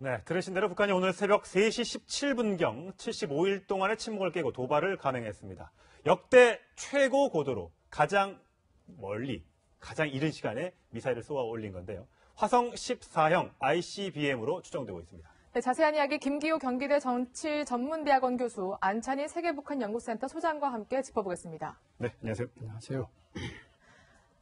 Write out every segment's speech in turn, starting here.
네, 들으신 대로 북한이 오늘 새벽 3시 17분경 75일 동안의 침묵을 깨고 도발을 감행했습니다. 역대 최고 고도로 가장 멀리, 가장 이른 시간에 미사일을 쏘아 올린 건데요. 화성 14형 ICBM으로 추정되고 있습니다. 네, 자세한 이야기 김기호 경기대 정치전문대학원 교수 안찬희 세계북한연구센터 소장과 함께 짚어보겠습니다. 네, 안녕하세요. 안녕하세요.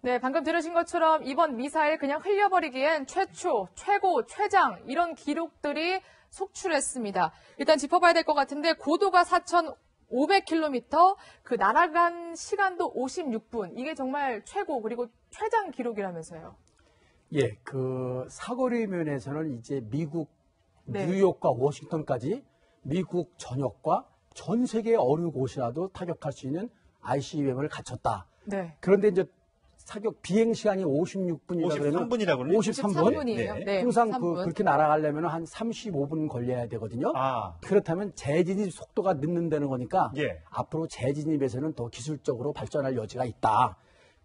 네, 방금 들으신 것처럼 이번 미사일 그냥 흘려버리기엔 최초, 최고, 최장 이런 기록들이 속출했습니다. 일단 짚어봐야 될 것 같은데 고도가 4,500km, 그 날아간 시간도 56분. 이게 정말 최고 그리고 최장 기록이라면서요. 예, 그 사거리 면에서는 이제 미국 네. 뉴욕과 워싱턴까지 미국 전역과 전 세계 어느 곳이라도 타격할 수 있는 ICBM을 갖췄다. 네. 그런데 이제 사격 비행 시간이 56분이라 그러면 53분이라고 그러네요. 53분? 53분 이에요. 네. 네. 항상 53분. 그, 그렇게 날아가려면 한 35분 걸려야 되거든요. 아, 그렇다면 재진입 속도가 늦는다는 거니까 예. 앞으로 재진입에서는 더 기술적으로 발전할 여지가 있다.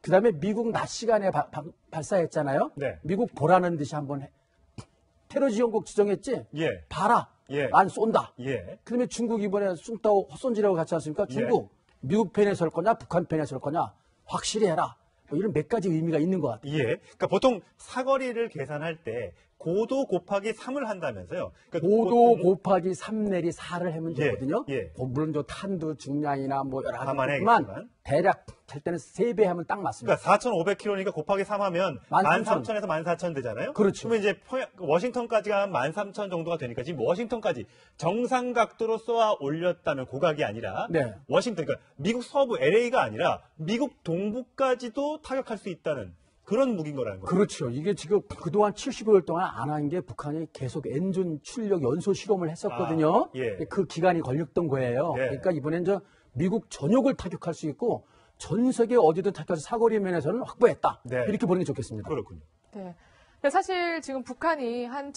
그다음에 미국 낮 시간에 바- 바- 발사했잖아요. 네. 미국 보라는 듯이 한번 해- 테러 지원국 지정했지. 예, 봐라. 예. 난 쏜다. 예. 그다음에 중국 이번에 숭따오 헛손질하고 같이 왔으니까 중국 미국 편에 설 거냐 북한 편에 설 거냐 확실히 해라. 뭐 이런 몇 가지 의미가 있는 것 같아요. 예. 그러니까 보통 사거리를 계산할 때 고도 곱하기 3을 한다면서요. 그러니까 고도 곱하기 3 내리 4를 하면 예, 되거든요. 예. 뭐 물론 저 탄두 중량이나 뭐 여러 가지 감안해야겠지만. 있지만 대략 할 때는 3배 하면 딱 맞습니다. 그러니까 4,500km니까 곱하기 3 하면 13,000. 13,000에서 14,000 되잖아요. 그렇죠. 그러면 이제 워싱턴까지가 한 13,000 정도가 되니까 지금 워싱턴까지 정상 각도로 쏘아 올렸다면 고각이 아니라 네. 워싱턴 그러니까 미국 서부 LA가 아니라 미국 동부까지도 타격할 수 있다는 그런 무기인 거라는 거죠. 그렇죠. 이게 지금 그동안 75일 동안 안 한 게 북한이 계속 엔진 출력 연소 실험을 했었거든요. 아, 예. 그 기간이 걸렸던 거예요. 예. 그러니까 이번엔 저 미국 전역을 타격할 수 있고 전 세계 어디든 타격해서 사거리 면에서는 확보했다. 네. 이렇게 보는 게 좋겠습니다. 그렇군요. 네. 사실 지금 북한이 한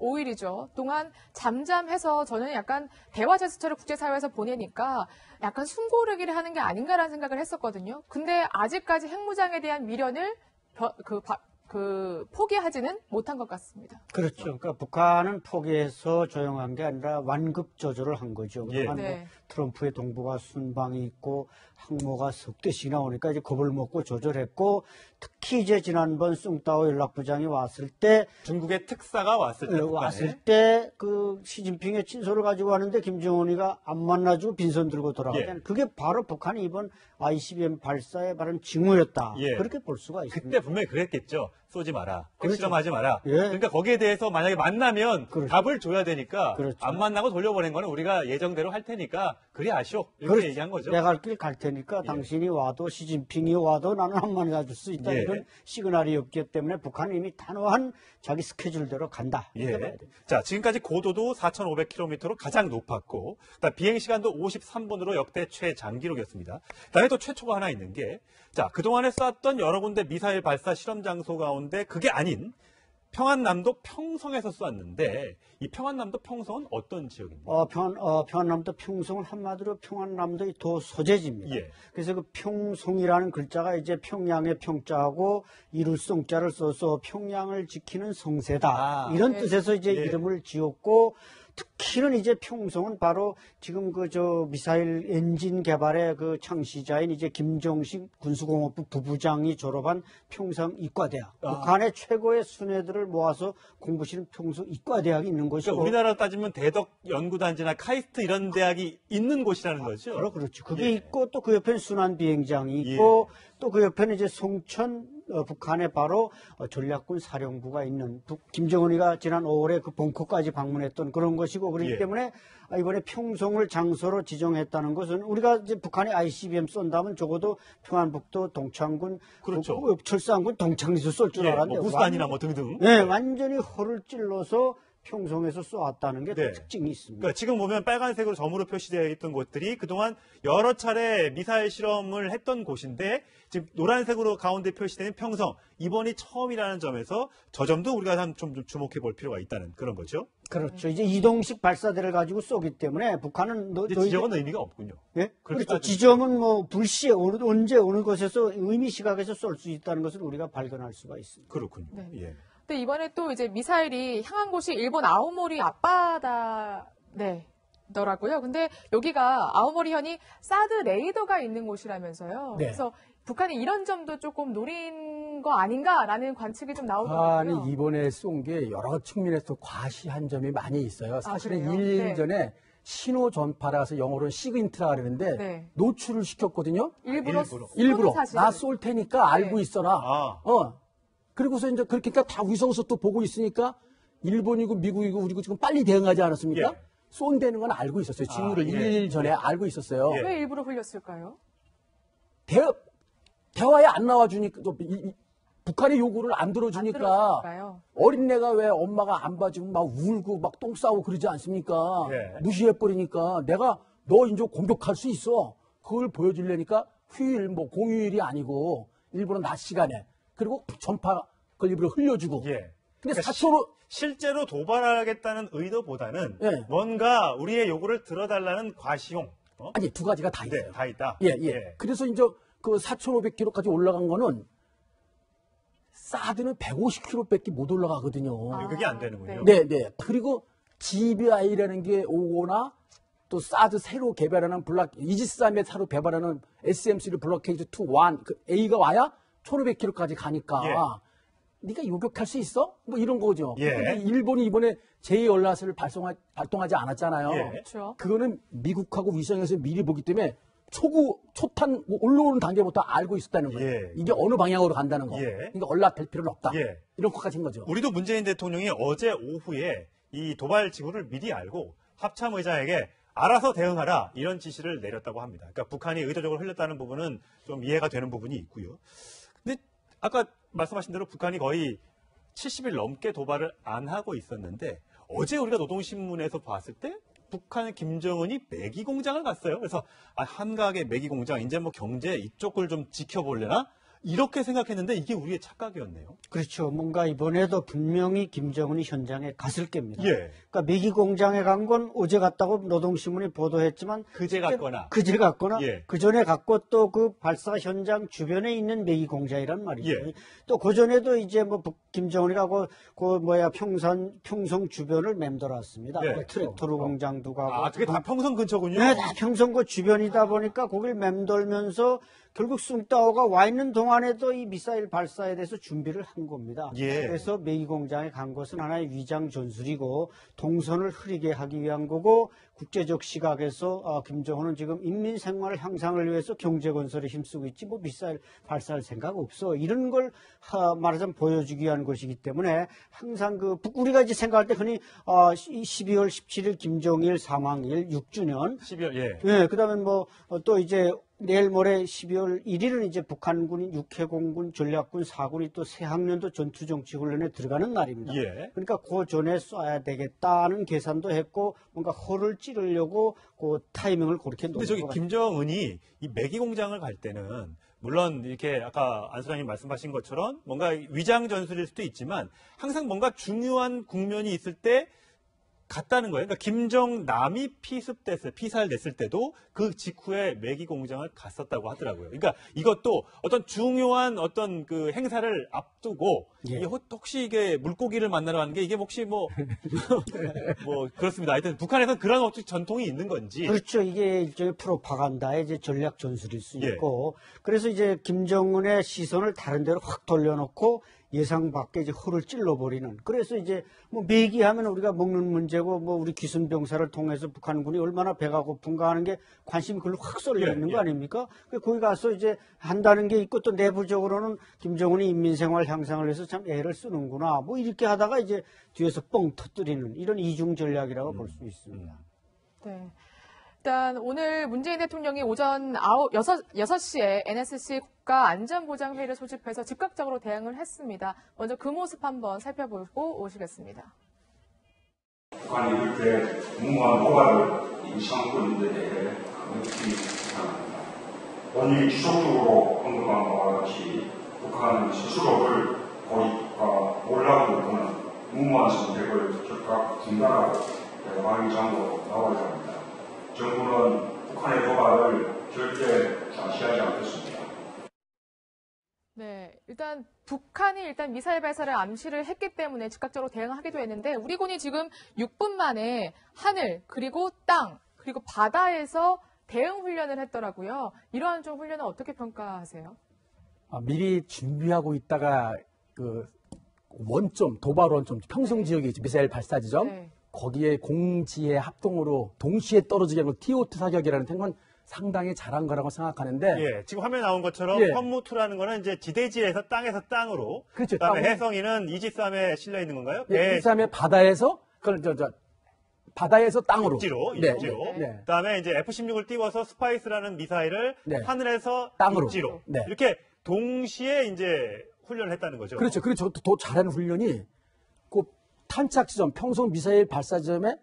75일이죠. 동안 잠잠해서 저는 약간 대화 제스처를 국제사회에서 보내니까 약간 숨고르기를 하는 게 아닌가라는 생각을 했었거든요. 근데 아직까지 핵무장에 대한 미련을 벼- 그, 바- 그 포기하지는 못한 것 같습니다. 그렇죠. 그러니까 북한은 포기해서 조용한 게 아니라 완급 조절을 한 거죠. 예. 뭐 네. 트럼프의 동부가 순방이 있고 항모가 석 대씩 나오니까 이제 겁을 먹고 조절했고 특히 이제 지난번 숭따오 연락부장이 왔을 때 중국의 특사가 왔을 때 어, 왔을 때 그 시진핑의 친서를 가지고 왔는데 김정은이가 안 만나주고 빈손 들고 돌아가잖아요. 예. 그게 바로 북한이 이번 ICBM 발사의 바른 징후였다. 예. 그렇게 볼 수가 있습니다. 그때 분명히 그랬겠죠. 쏘지 마라. 그렇죠. 실험하지 마라. 예. 그러니까 거기에 대해서 만약에 만나면 그렇죠. 답을 줘야 되니까 그렇죠. 안 만나고 돌려보낸 거는 우리가 예정대로 할 테니까 그리 아쉬워. 이렇게 그렇죠. 얘기한 거죠. 내가 갈길갈 테니까 당신이 와도 시진핑이 와도 나는 한 마리 가줄 수 있다 예. 이런 시그널이 없기 때문에 북한은 이미 단호한 자기 스케줄대로 간다. 예. 자, 지금까지 고도도 4,500km로 가장 높았고, 그다음 비행 시간도 53분으로 역대 최장 기록이었습니다. 그다음에 또 최초가 하나 있는 게, 자, 그동안에 쐈던 여러 군데 미사일 발사 실험 장소 가운데 그게 아닌 평안남도 평성에서 쐈는데, 이 평안남도 평성은 어떤 지역입니까? 어, 평, 어, 평안남도 평송은 한마디로 평안남도의 도 소재지입니다. 예. 그래서 그 평송이라는 글자가 이제 평양의 평자하고 이룰송자를 써서 평양을 지키는 성세다. 아. 이런 네. 뜻에서 이제 예. 이름을 지었고 특히는 이제 평송은 바로 지금 그 저 미사일 엔진 개발의 그 창시자인 이제 김정식 군수공업부 부부장이 졸업한 평성 이과대학. 아. 북한의 최고의 순회들을 모아서 공부시는 평성 이과대학이 있는 곳이고 그러니까 우리나라로 따지면 대덕 연구단지나 카이스트 이런 대학이 있는 곳이라는 거죠. 바로 그렇죠. 그게 예. 있고 또 그 옆에는 순환 비행장이 있고 또그 옆에는 이제 송천 어, 북한에 바로 어, 전략군 사령부가 있는 북- 김정은이가 지난 5월에 그 벙커까지 방문했던 그런 것이고 그렇기 예. 때문에 아, 이번에 평송을 장소로 지정했다는 것은 우리가 이제 북한이 ICBM 쏜다면 적어도 평안북도 동창군 그렇죠. 그, 철산군 동창리에서 쏠줄 예, 알았는데 뭐 부산이나 완- 뭐 등등. 네, 완전히 허를 찔러서 평송에서 쏘았다는 게또 네. 특징이 있습니다. 그러니까 지금 보면 빨간색으로 점으로 표시되어 있던 곳들이 그동안 여러 차례 미사일 실험을 했던 곳인데 지금 노란색으로 가운데 표시되는 평성 이번이 처음이라는 점에서 저 점도 우리가 한좀 주목해 볼 필요가 있다는 그런 거죠. 그렇죠. 이제 이동식 발사대를 가지고 쏘기 때문에 북한은 너, 너희들- 지적은 의미가 없군요. 예? 그렇죠. 지점은 뭐 불시에 어느, 언제 어느 곳에서 의미 시각에서 쏠 수 있다는 것을 우리가 발견할 수가 있습니다. 그렇군요. 네. 예. 근데 이번에 또 이제 미사일이 향한 곳이 일본 아오모리 앞바다, 네. 더라고요. 근데 여기가 아오모리현이 사드 레이더가 있는 곳이라면서요. 네. 그래서 북한이 이런 점도 조금 노린 거 아닌가라는 관측이 좀 나오더라고요. 북한이 이번에 쏜 게 여러 측면에서 과시한 점이 많이 있어요. 사실은 아, 그래요? 일 네. 전에 신호 전파라서 영어로는 시그인트라 그러는데 네. 노출을 시켰거든요. 일부러, 일부러. 일부러. 나 쏠 테니까 알고 네. 있어라. 아. 어. 그리고서 이제 그렇게 니까 다 위성에서 또 보고 있으니까 일본이고 미국이고 우리고 지금 빨리 대응하지 않았습니까? 예. 쏜다는 건 알고 있었어요. 징후를 아, 예. 일 전에 알고 있었어요. 예. 왜 일부러 흘렸을까요? 대, 대화에 안 나와주니까 또 이- 이- 북한의 요구를 안안 들어주니까? 어린애가 왜 엄마가 안 봐주면 막 울고 막 똥 싸고 그러지 않습니까? 예. 무시해버리니까 내가 너 이제 공격할 수 있어. 그걸 보여주려니까 휴일, 뭐 공휴일이 아니고 일부러 낮 시간에 그리고 전파 그걸 일부러 흘려주고. 예. 근데 그러니까 사초로 실제로 도발하겠다는 의도보다는 예. 뭔가 우리의 요구를 들어달라는 과시용. 어? 아니 두 가지가 다 있어요. 네, 다 있다. 예, 예. 그래서 이제 그 4,500km까지 올라간 거는 사드는 150km밖에 못 올라가거든요. 아. 그게 안 되는군요. 네, 네. 그리고 GBI라는 게 오거나 또 사드 새로 개발하는 블락 이지스함에 새로 개발하는 SMC를 블록케이지 2, 1, 그 A가 와야 1,500km까지 가니까 예. 네가 요격할 수 있어? 뭐 이런 거죠. 예. 근데 일본이 이번에 제2연라스를 발송하, 발동하지 않았잖아요. 예. 그렇죠. 그거는 미국하고 위성에서 미리 보기 때문에 초구 초탄 뭐 올라오는 단계부터 알고 있었다는 거예요. 예. 이게 어느 방향으로 간다는 거. 예. 그러니까 연락될 필요는 없다. 예. 이런 것까지인 거죠. 우리도 문재인 대통령이 어제 오후에 이 도발 지구를 미리 알고 합참 의장에게 알아서 대응하라 이런 지시를 내렸다고 합니다. 그러니까 북한이 의도적으로 흘렸다는 부분은 좀 이해가 되는 부분이 있고요. 아까 말씀하신 대로 북한이 거의 70일 넘게 도발을 안 하고 있었는데 어제 우리가 노동신문에서 봤을 때 북한 김정은이 매기 공장을 갔어요. 그래서 아, 한각의 매기 공장 이제 뭐 경제 이쪽을 좀 지켜볼래나 이렇게 생각했는데 이게 우리의 착각이었네요. 그렇죠. 뭔가 이번에도 분명히 김정은이 현장에 갔을 겁니다. 예. 그러니까 매기 공장에 간 건 어제 갔다고 노동신문이 보도했지만 그제 갔거나 그제 갔거나 예. 그 전에 갔고 또 그 발사 현장 주변에 있는 매기 공장이란 말이죠. 예. 또그 전에도 이제 뭐 북- 김정은이 가고 그 뭐야 평산 평성 주변을 맴돌았습니다. 예. 뭐 트랙토르 공장도 가고 아, 그게 다 평성 근처군요. 네, 다 평성고 주변이다 보니까 거길 맴돌면서 결국 숭따오가 와 있는 동안에도 이 미사일 발사에 대해서 준비를 한 겁니다. 예. 그래서 메이 공장에 간 것은 하나의 위장 전술이고 동선을 흐리게 하기 위한 거고 국제적 시각에서 아, 김정은은 지금 인민 생활 향상을 위해서 경제 건설에 힘쓰고 있지 뭐 미사일 발사할 생각 없어 이런 걸 하, 말하자면 보여주기 위한 것이기 때문에 항상 그 북- 우리가 이제 생각할 때 흔히 아, 12월 17일 김정일 사망일 6주년 12월 예. 예, 그 다음에 뭐, 어, 또 이제 내일 모레 12월 1일은 이제 북한군이 육해공군, 전략군, 사군이 또 새 학년도 전투정치훈련에 들어가는 날입니다. 예. 그러니까 그 전에 쏴야 되겠다는 계산도 했고 뭔가 허를 찌르려고 그 타이밍을 그렇게 근데 놓은 저기 것 같아요. 김정은이 이 매기 공장을 갈 때는 물론 이렇게 아까 안 소장님 말씀하신 것처럼 뭔가 위장 전술일 수도 있지만 항상 뭔가 중요한 국면이 있을 때 갔다는 거예요. 그러니까 김정남이 피습됐을 피살됐을 때도 그 직후에 매기 공장을 갔었다고 하더라고요. 그러니까 이것도 어떤 중요한 어떤 그 행사를 앞두고 예. 혹- 혹시 이게 물고기를 만나러 가는 게 이게 혹시 뭐 뭐 그렇습니다. 하여튼 북한에서는 그런 어떤 전통이 있는 건지 그렇죠. 이게 일종의 프로파간다의 이제 전략 전술일 수 예. 있고, 그래서 이제 김정은의 시선을 다른 데로 확 돌려놓고 예상 밖에 이제 허를 찔러버리는. 그래서 이제 뭐 매기하면 우리가 먹는 문제고 뭐 우리 기순병사를 통해서 북한군이 얼마나 배가 고픈가 하는 게 관심이 글로 확 쏠려 예, 있는 예. 거 아닙니까? 그 거기 가서 이제 한다는 게 있고 또 내부적으로는 김정은이 인민생활 향상을 위해서 참 애를 쓰는구나. 뭐 이렇게 하다가 이제 뒤에서 뻥 터뜨리는 이런 이중 전략이라고 볼수 있습니다. 네. 일단 오늘 문재인 대통령이 오전 9, 6, 6시에 NSC 국가안전보장회의를 소집해서 즉각적으로 대응을 했습니다. 먼저 그 모습 한번 살펴보고 오시겠습니다. 북한이 이렇게 무모한 도발을 인치하고 있는데 대해 강력히 비판합니다. 원인이 지속적으로 언급한 바와 같이 북한은 스스로를 고립과 몰락으로 보는 무모한 선택을 즉각 중단하고 대화의장으로 나와야 합니다. 정부는 북한의 도발을 절대 좌시하지 않겠습니다. 네, 일단 북한이 일단 미사일 발사를 암시를 했기 때문에 즉각적으로 대응하기도 했는데 우리 군이 지금 6분 만에 하늘 그리고 땅 그리고 바다에서 대응 훈련을 했더라고요. 이러한 좀 훈련을 어떻게 평가하세요? 아, 미리 준비하고 있다가 그 원점 도발 원점 평성 있죠 미사일 발사 지점 네. 거기에 공지의 합동으로 동시에 떨어지게 하는 T-5 사격이라는 건 상당히 잘한 거라고 생각하는데 예, 지금 화면에 나온 것처럼 예. 현무투라는 거는 이제 지대지에서 땅에서 땅으로 그렇죠. 그다음에 땅으로. 해성이는 이지삼에 실려 있는 건가요? 예, 그다음에 바다에서 그걸 저, 저 바다에서 땅으로 육지로, 네, 육지로. 네, 네. 그다음에 이제 F-16을 띄워서 스파이스라는 미사일을 네. 하늘에서 땅으로. 육지로 네. 이렇게 동시에 이제 훈련을 했다는 거죠. 그렇죠. 그렇죠. 더, 더 잘하는 훈련이 그 탄착 지점, 평소 미사일 발사 지점에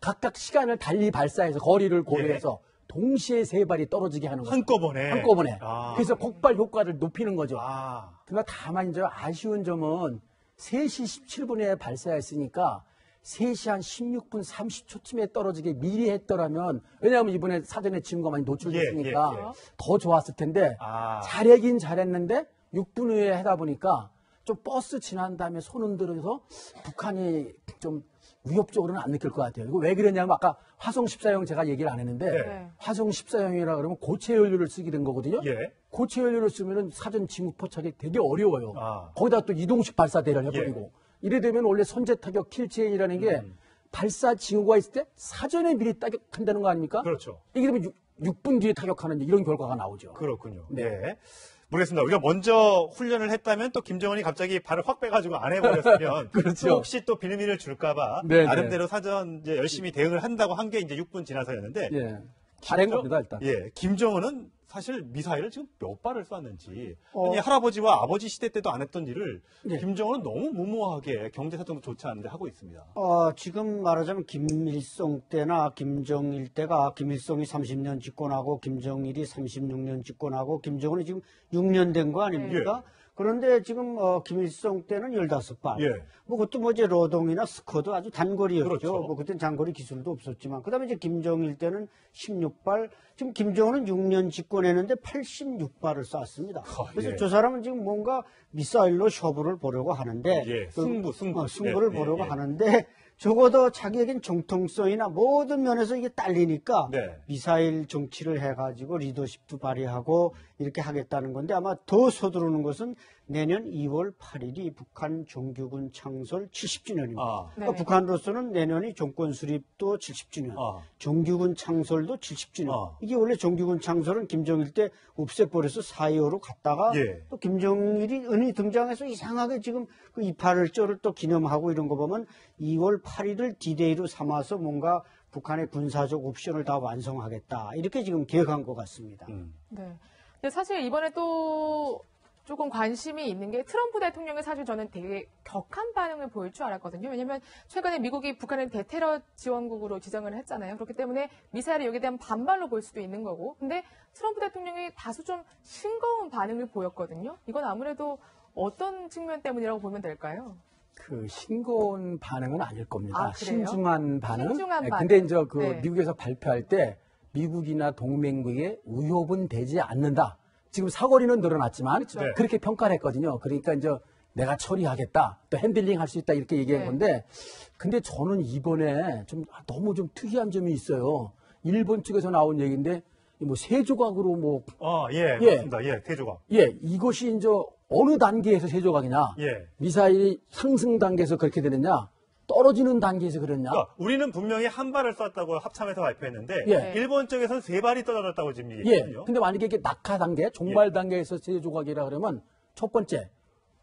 각각 시간을 달리 발사해서 거리를 고려해서 동시에 세 발이 떨어지게 하는 거죠. 한꺼번에. 한꺼번에. 아. 그래서 폭발 효과를 높이는 거죠. 아. 그러나 다만 이제 아쉬운 점은 3시 17분에 발사했으니까 3시 한 16분 30초쯤에 떨어지게 미리 했더라면 왜냐하면 이번에 사전에 지금과 많이 노출됐으니까 예, 예, 예. 더 좋았을 텐데 아. 잘하긴 잘했는데 6분 후에 하다 보니까 좀 버스 지난 다음에 손 흔들어서 북한이 좀 위협적으로는 안 느낄 것 같아요. 이거 왜 그러냐면 아까 화성 14형 제가 얘기를 안 했는데 네. 화성 14형이라 그러면 고체 연료를 쓰게 된 거거든요. 예. 고체 연료를 쓰면은 사전 징후 포착이 되게 어려워요. 아. 거기다 또 이동식 발사대를 해버리고 예. 이래 되면 원래 선제 타격 킬체인이라는 게 음. 발사 징후가 있을 때 사전에 미리 타격한다는 거 아닙니까? 그렇죠. 이게 되면 6, 분 뒤에 타격하는 이런 결과가 나오죠. 그렇군요. 네. 네. 모르겠습니다. 우리가 먼저 훈련을 했다면 또 김정은이 갑자기 발을 확 빼가지고 안 해버렸으면 그렇죠. 또 혹시 또 비밀을 줄까봐 네, 나름대로 사전 이제 열심히 대응을 한다고 한 게 이제 6분 지나서였는데 예. 잘한 겁니다, 일단. 예, 김정은은 사실 미사일을 지금 몇 발을 쐈는지 어. 아니, 할아버지와 아버지 시대 때도 안 했던 일을 예. 김정은은 너무 무모하게 경제 사정도 좋지 않은데 하고 있습니다. 어, 지금 말하자면 김일성 때나 김정일 때가 김일성이 30년 집권하고 김정일이 36년 집권하고 김정은이 지금 6년 된 거 아닙니까? 그런데 지금 어, 김일성 때는 15발. 예. 뭐 그것도 뭐 이제 로동이나 스커도 아주 단거리였죠. 그렇죠. 뭐 그때는 장거리 기술도 없었지만 그다음에 이제 김정일 때는 16발. 지금 김정은은 6년 집권했는데 86발을 쐈습니다. 그래서 예. 저 사람은 지금 뭔가 미사일로 쇼부를 보려고 하는데 예, 그- 승부, 승부. 어, 승부를 예, 보려고 예, 예. 하는데 적어도 자기에겐 정통성이나 모든 면에서 이게 딸리니까 네. 미사일 정치를 해가지고 리더십도 발휘하고 이렇게 하겠다는 건데 아마 더 서두르는 것은 내년 2월 8일이 북한 정규군 창설 70주년입니다. 아. 그러니까 네. 북한으로서는 내년이 정권 수립도 70주년, 아. 정규군 창설도 70주년. 아. 이게 원래 정규군 창설은 김정일 때 없애버려서 4.25로 갔다가 예. 또 김정일이 은이 등장해서 이상하게 지금 그 28일절을 또 기념하고 이런 거 보면 2월 8일을 디데이로 삼아서 뭔가 북한의 군사적 옵션을 다 완성하겠다. 이렇게 지금 계획한 것 같습니다. 음. 네. 근데 사실 이번에 또 조금 관심이 있는 게 트럼프 대통령이 사실 저는 되게 격한 반응을 보일 줄 알았거든요. 왜냐하면 최근에 미국이 북한을 대테러 지원국으로 지정을 했잖아요. 그렇기 때문에 미사일이 여기에 대한 반발로 볼 수도 있는 거고. 근데 트럼프 대통령이 다소 좀 싱거운 반응을 보였거든요. 이건 아무래도 어떤 측면 때문이라고 보면 될까요? 그 싱거운 반응은 아닐 겁니다. 아? 신중한 반응. 신중한 네, 반응. 근데 이제 그 네. 미국에서 발표할 때 미국이나 동맹국에 위협은 되지 않는다. 지금 사거리는 늘어났지만 그렇죠. 네. 그렇게 평가를 했거든요. 그러니까 이제 내가 처리하겠다. 또 핸들링 할 수 있다 이렇게 얘기한 네. 건데 근데 저는 이번에 좀 너무 좀 특이한 점이 있어요. 일본 측에서 나온 얘기인데 뭐세 조각으로 뭐 아, 예, 예. 그렇습니다. 예, 대조각. 예, 이것이 이제 어느 단계에서 세 조각이냐? 예. 미사일이 상승 단계에서 그렇게 되느냐? 떨어지는 단계에서 그랬냐? 그러니까 우리는 분명히 한 발을 쐈다고 합참에서 발표했는데 예. 일본 쪽에서는 세 발이 떨어졌다고 지금 예. 얘기했거든요. 근데 만약에 이게 낙하 단계, 종발 단계에서 세 조각이라 그러면 첫 번째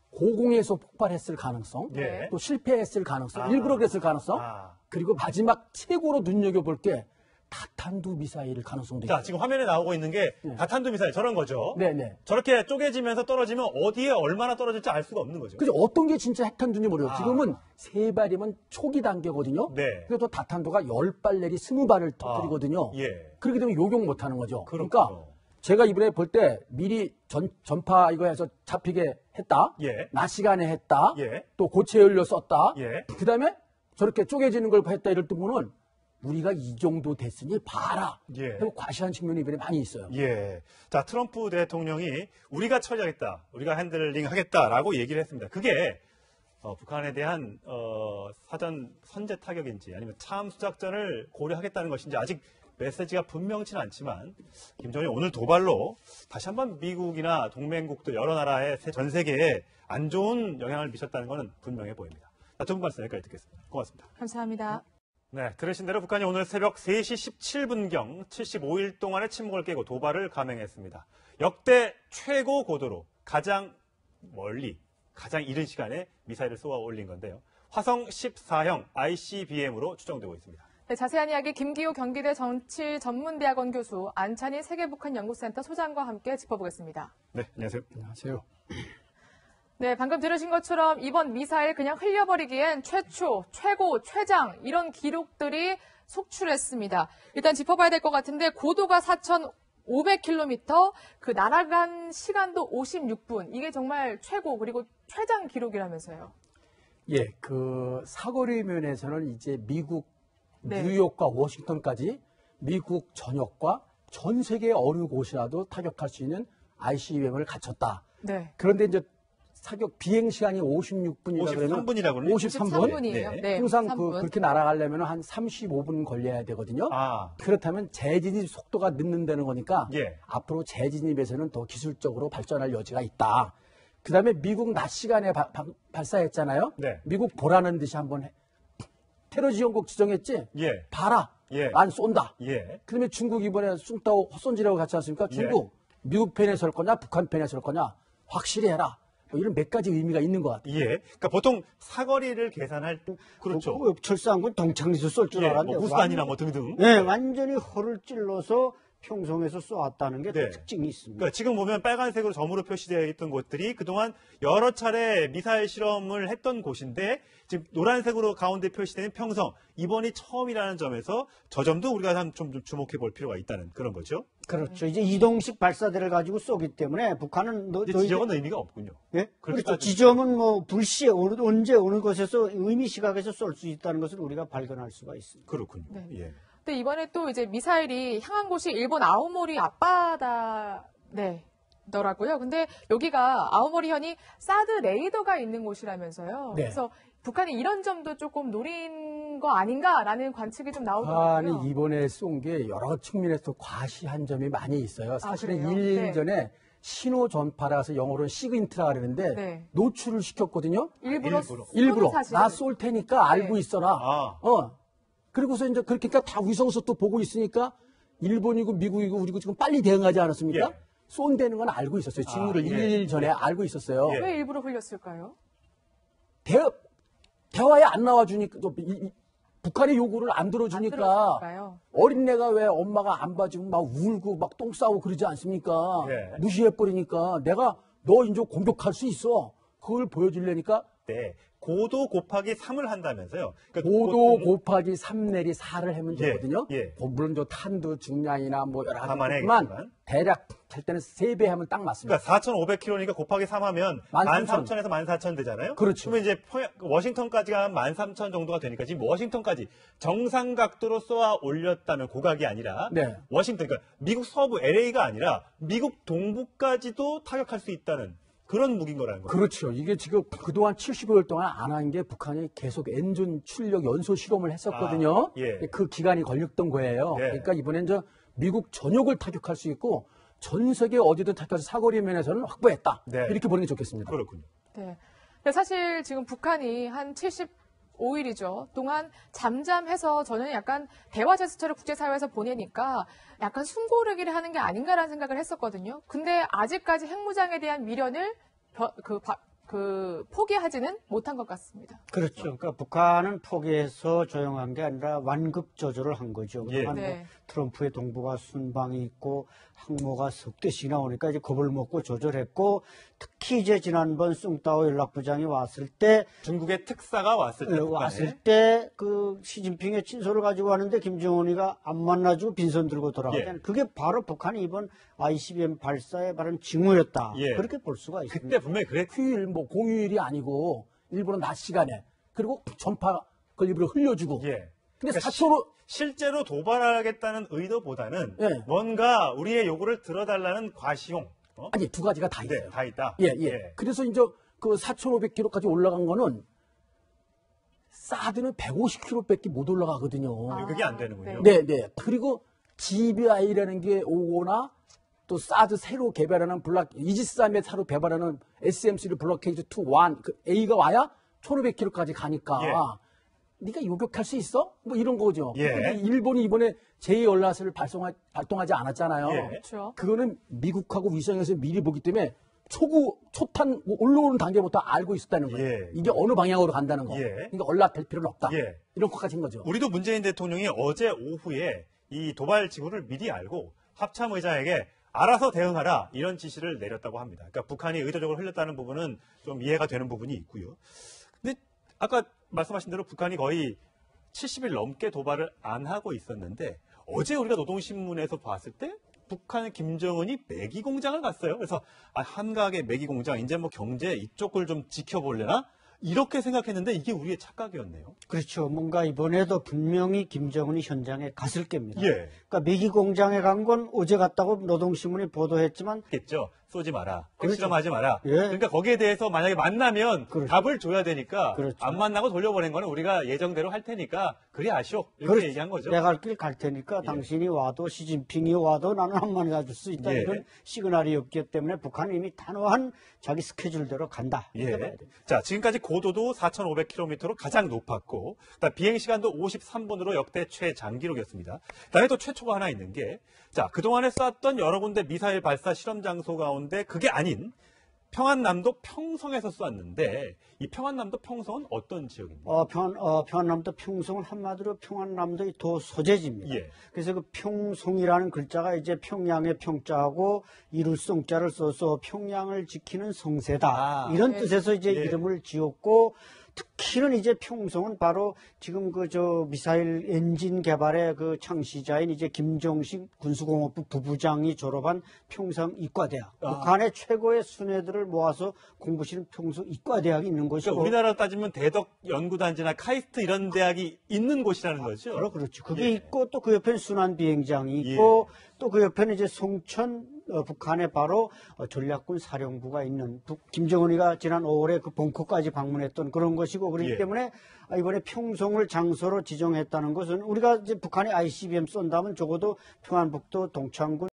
고공에서 폭발했을 가능성, 예. 또 실패했을 가능성, 아. 일부러 그랬을 가능성, 아. 그리고 마지막 최고로 눈여겨볼 게 다탄두 미사일 가능성도 자, 있어요. 지금 화면에 나오고 있는 게 예. 다탄두 미사일 저런 거죠. 네 네. 저렇게 쪼개지면서 떨어지면 어디에 얼마나 떨어질지 알 수가 없는 거죠. 그죠? 어떤 게 진짜 핵탄두인지 모르겠어요. 아. 지금은 세 발이면 초기 단계거든요. 네. 그래서 다탄두가 열 발 내리 스무 발을 터뜨리거든요. 예. 그렇게 되면 요격 못 하는 거죠. 그렇군요. 그러니까 제가 이번에 볼 때 미리 전, 전파 이거 해서 잡히게 했다. 예. 낮 시간에 했다. 예. 또 고체 연료 썼다. 예. 그 다음에 저렇게 쪼개지는 걸 했다 이럴 때 보면 우리가 이 정도 됐으니 봐라. 예. 과시한 측면이 이번에 많이 있어요. 예. 자, 트럼프 대통령이 우리가 처리하겠다, 우리가 핸들링 하겠다라고 얘기를 했습니다. 그게 어, 북한에 대한 어, 사전 선제 타격인지 아니면 참수 작전을 고려하겠다는 것인지 아직 메시지가 분명치는 않지만 김정은이 오늘 도발로 다시 한번 미국이나 동맹국들 여러 나라의 세- 전 세계에 안 좋은 영향을 미쳤다는 것은 분명해 보입니다. 자, 두분 말씀 여기까지 듣겠습니다. 고맙습니다. 감사합니다. 네, 들으신 대로 북한이 오늘 새벽 3시 17분경 75일 동안의 침묵을 깨고 도발을 감행했습니다. 역대 최고 고도로 가장 멀리, 가장 이른 시간에 미사일을 쏘아 올린 건데요. 화성 14형 ICBM으로 추정되고 있습니다. 네, 자세한 이야기 김기호 경기대 정치 전문대학원 교수 안찬희 세계북한연구센터 소장과 함께 짚어보겠습니다. 네, 안녕하세요. 안녕하세요. 네, 방금 들으신 것처럼 이번 미사일 그냥 흘려버리기엔 최초, 최고, 최장 이런 기록들이 속출했습니다. 일단 짚어봐야 될 것 같은데 고도가 4,500km, 그 날아간 시간도 56분. 이게 정말 최고 그리고 최장 기록이라면서요. 예, 그 사거리 면에서는 이제 미국 네. 뉴욕과 워싱턴까지 미국 전역과 전 세계 어느 곳이라도 타격할 수 있는 ICBM을 갖췄다. 네. 그런데 이제 사격 비행 시간이 56분이라 그러면 53분이라고 그러네요. 53분. 53분 이에요. 네. 네. 항상 53분. 그, 그렇게 날아가려면 한 35분 걸려야 되거든요. 아, 그렇다면 재진입 속도가 늦는다는 거니까 예. 앞으로 재진입에서는 더 기술적으로 발전할 여지가 있다. 그 다음에 미국 낮 시간에 바- 바- 발사했잖아요. 네. 미국 보라는 듯이 한번 해- 테러 지원국 지정했지? 예, 봐라. 예. 난 쏜다. 예. 그다음에 중국 이번에 숭따오 헛손질하고 같이 왔으니까 중국 미국 편에 설 거냐 북한 편에 설 거냐 확실히 해라. 뭐 이런 몇 가지 의미가 있는 것 같아요. 예. 그러니까 보통 사거리를 계산할 때, 그렇죠. 그 철사항군 동창리에서 쏠줄 예, 알았는데 뭐 구스단이나 뭐 등등. 네, 완전히 허를 찔러서 평성에서 쏘았다는 게 네. 특징이 있습니다. 그러니까 지금 보면 빨간색으로 점으로 표시되어 있던 곳들이 그동안 여러 차례 미사일 실험을 했던 곳인데 지금 노란색으로 가운데 표시되는 평성 이번이 처음이라는 점에서 저 점도 우리가 한좀 주목해 볼 필요가 있다는 그런 거죠. 그렇죠. 이제 이동식 발사대를 가지고 쏘기 때문에 북한은 너, 이제 지적은 의미가 없군요. 예? 그렇죠. 지점은 뭐 불시에 어느, 언제 어느 곳에서 의미 시각에서 쏠 수 있다는 것을 우리가 발견할 수가 있습니다. 그렇군요. 네. 예. 근데 이번에 또 이제 미사일이 향한 곳이 일본 아오모리 앞바다, 네. 더라고요. 근데 여기가 아오모리 현이 사드 레이더가 있는 곳이라면서요. 네. 그래서 북한이 이런 점도 조금 노린 거 아닌가라는 관측이 좀 나오더라고요. 북한이 이번에 쏜 게 여러 측면에서 과시한 점이 많이 있어요. 사실은 그래요? 일 네. 전에 신호 전파라서 영어로는 시그인트라 그러는데 네. 노출을 시켰거든요. 일부러 일부러. 일부러 나 쏠 테니까 알고 네. 있어라. 아. 어. 그리고서 이제 그렇게 다 위성에서 또 보고 있으니까 일본이고 미국이고 우리고 지금 빨리 대응하지 않았습니까? 예. 쏜다는 건 알고 있었어요. 징후를 아, 예. 일 1일 전에 알고 있었어요. 예. 왜 일부러 흘렸을까요? 대, 대화에 안 나와주니까 또 이- 이- 북한의 요구를 안 들어주니까? 어린애가 왜 엄마가 안 봐주면 막 울고 막 똥 싸고 그러지 않습니까? 예. 무시해버리니까 내가 너 이제 공격할 수 있어. 그걸 보여주려니까 네. 고도 곱하기 3을 한다면서요. 그러니까 고도 곱하기 3 내리 4를 하면 예, 되거든요. 예. 뭐 물론 저 탄두 중량이나 뭐 여러 가지 감안해야겠지만. 있지만 대략 할 때는 3배 하면 딱 맞습니다. 그러니까 4,500km니까 곱하기 3 하면 13,000. 13,000에서 14,000 되잖아요. 그렇죠. 그러면 이제 워싱턴까지가 한13,000 정도가 되니까 지금 워싱턴까지 정상 각도로 쏘아 올렸다면 고각이 아니라 네. 워싱턴 그러니까 미국 서부 LA가 아니라 미국 동부까지도 타격할 수 있다는 그런 무기인 거라는 거죠. 그렇죠. 이게 지금 그동안 75일 동안 안 한 게 북한이 계속 엔진 출력 연소 실험을 했었거든요. 아, 예. 그 기간이 걸렸던 거예요. 예. 그러니까 이번엔 저 미국 전역을 타격할 수 있고 전 세계 어디든 타격해서 사거리 면에서는 확보했다. 네. 이렇게 보는 게 좋겠습니다. 그렇군요. 네. 사실 지금 북한이 한 75일이죠. 동안 잠잠해서 저는 약간 대화 제스처를 국제사회에서 보내니까 약간 숨고르기를 하는 게 아닌가라는 생각을 했었거든요. 근데 아직까지 핵무장에 대한 미련을 벼- 그, 바- 그 포기하지는 못한 것 같습니다. 그렇죠. 그러니까 북한은 포기해서 조용한 게 아니라 완급 조절을 한 거죠. 예. 뭐 네. 트럼프의 동부가 순방이 있고 항모가 석 대씩 나오니까 이제 겁을 먹고 조절했고 특히 이제 지난번 숭따오 연락부장이 왔을 때 중국의 특사가 왔을 때 북한에 왔을 때 그 시진핑의 친서를 가지고 왔는데 김정은이가 안 만나주고 빈손 들고 돌아가잖아요. 예. 그게 바로 북한이 이번 ICBM 발사의 바른 징후였다. 예. 그렇게 볼 수가 있습니다. 그때 분명히 그랬 휴일 뭐 공휴일이 아니고 일부러 낮 시간에 그리고 전파 그걸 일부러 흘려주고 예. 근데 그러니까 사초로 실제로 도발하겠다는 의도보다는 예. 뭔가 우리의 요구를 들어달라는 과시용 어? 아니 두 가지가 다 있어요. 네, 다 있다. 예, 예. 그래서 이제 그 4,500km까지 올라간 거는 사드는 150km밖에 못 올라가거든요. 아, 그게 안 되는군요. 네, 네. 그리고 GBI라는 게 오거나 또 사드 새로 개발하는 블락 이지스함에 새로 개발하는 SMC를 블록케이지 2, 1, 그 A가 와야 1,500km까지 가니까 예. 네가 요격할 수 있어? 뭐 이런 거죠. 예. 근데 일본이 이번에 제2연락을 발송하, 발동하지 않았잖아요. 예. 그렇죠. 그거는 미국하고 위성에서 미리 보기 때문에 초구 초탄 뭐 올라오는 단계부터 알고 있었다는 거예요. 예. 이게 어느 방향으로 간다는 거. 예. 그러니까 연락될 필요는 없다. 예. 이런 것까지인 거죠. 우리도 문재인 대통령이 어제 오후에 이 도발 지구를 미리 알고 합참 의장에게 알아서 대응하라 이런 지시를 내렸다고 합니다. 그러니까 북한이 의도적으로 흘렸다는 부분은 좀 이해가 되는 부분이 있고요. 아까 말씀하신 대로 북한이 거의 70일 넘게 도발을 안 하고 있었는데 어제 우리가 노동신문에서 봤을 때 북한 김정은이 매기 공장을 갔어요. 그래서 아, 한각의 매기 공장 이제 뭐 경제 이쪽을 좀 지켜볼래나 이렇게 생각했는데 이게 우리의 착각이었네요. 그렇죠. 뭔가 이번에도 분명히 김정은이 현장에 갔을 겁니다. 예. 그러니까 매기 공장에 간 건 어제 갔다고 노동신문이 보도했지만 겠죠. 쏘지 마라. 그렇죠. 실험하지 마라. 예. 그러니까 거기에 대해서 만약에 만나면 그렇죠. 답을 줘야 되니까 그렇죠. 안 만나고 돌려보낸 거는 우리가 예정대로 할 테니까 그리 아쉬워. 이렇게 그렇죠. 얘기한 거죠. 내가 갈 길 갈 테니까 예. 당신이 와도 시진핑이 와도 나는 한번 해줄 수 있다 예. 이런 시그널이 없기 때문에 북한은 이미 단호한 자기 스케줄대로 간다. 예. 자, 지금까지 고도도 4,500km로 가장 높았고, 비행 시간도 53분으로 역대 최장 기록이었습니다. 그다음에 또 최초 가 하나 있는 게, 자, 그동안에 쐈던 여러 군데 미사일 발사 실험 장소 가운데 그게 아닌 평안남도 평성에서 쐈는데, 이 평안남도 평성은 어떤 지역입니까? 어, 평, 어, 평안남도 평송은 한마디로 평안남도의 도 소재지입니다. 예. 그래서 그 평송이라는 글자가 이제 평양의 평자하고 이룰송자를 써서 평양을 지키는 성세다. 아. 이런 예. 뜻에서 이제 예. 이름을 지었고 특히는 이제 평송은 바로 지금 그 저 미사일 엔진 개발의 그 창시자인 이제 김정식 군수공업부 부부장이 졸업한 평성 이과대학. 아. 북한의 최고의 순회들을 모아서 공부시는 평성 이과대학이 있는 것이고 그러니까 우리나라로 따지면 대덕 연구단지나 카이스트 이런 대학이 있는 곳이라는 거죠. 바로 그렇죠. 그게 예. 있고 또 그 옆에는 순환 비행장이 있고 또그 옆에는 이제 송천 어, 북한에 바로 어, 전략군 사령부가 있는 북- 김정은이가 지난 5월에 그 벙커까지 방문했던 그런 것이고 그렇기 예. 때문에 아, 이번에 평송을 장소로 지정했다는 것은 우리가 이제 북한이 ICBM 쏜다면 적어도 평안북도 동창군